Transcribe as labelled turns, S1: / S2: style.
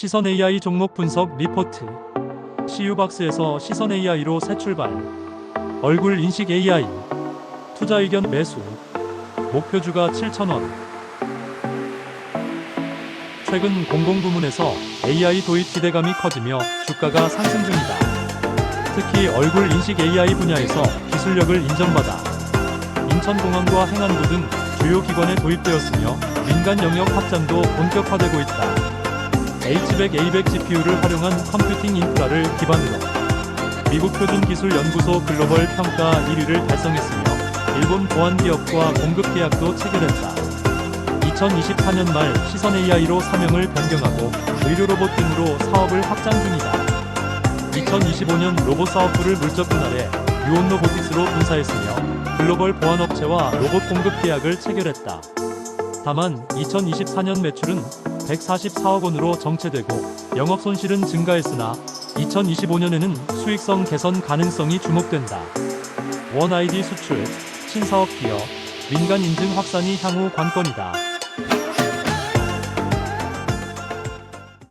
S1: 시선 AI 종목 분석 리포트. CU박스에서 시선 AI로 새 출발. 얼굴 인식 AI. 투자 의견 매수. 목표주가 7,000원. 최근 공공부문에서 AI 도입 기대감이 커지며 주가가 상승 중이다. 특히 얼굴 인식 AI 분야에서 기술력을 인정받아 인천공항과 행안부 등 주요 기관에 도입되었으며 민간 영역 확장도 본격화되고 있다. H100, A100 GPU를 활용한 컴퓨팅 인프라를 기반으로 미국 표준 기술 연구소 글로벌 평가 1위를 달성했으며 일본 보안 기업과 공급 계약도 체결했다. 2024년 말 시선 AI로 사명을 변경하고 의료 로봇 등으로 사업을 확장 중이다. 2025년 로봇 사업부를 물적 분할해 유온 로보틱스로 분사했으며 글로벌 보안 업체와 로봇 공급 계약을 체결했다. 다만 2024년 매출은 144억 원으로 정체되고 영업 손실은 증가했으나 2025년에는 수익성 개선 가능성이 주목된다. 원 아이디 수출, 신사업 기업, 민간 인증 확산이 향후 관건이다.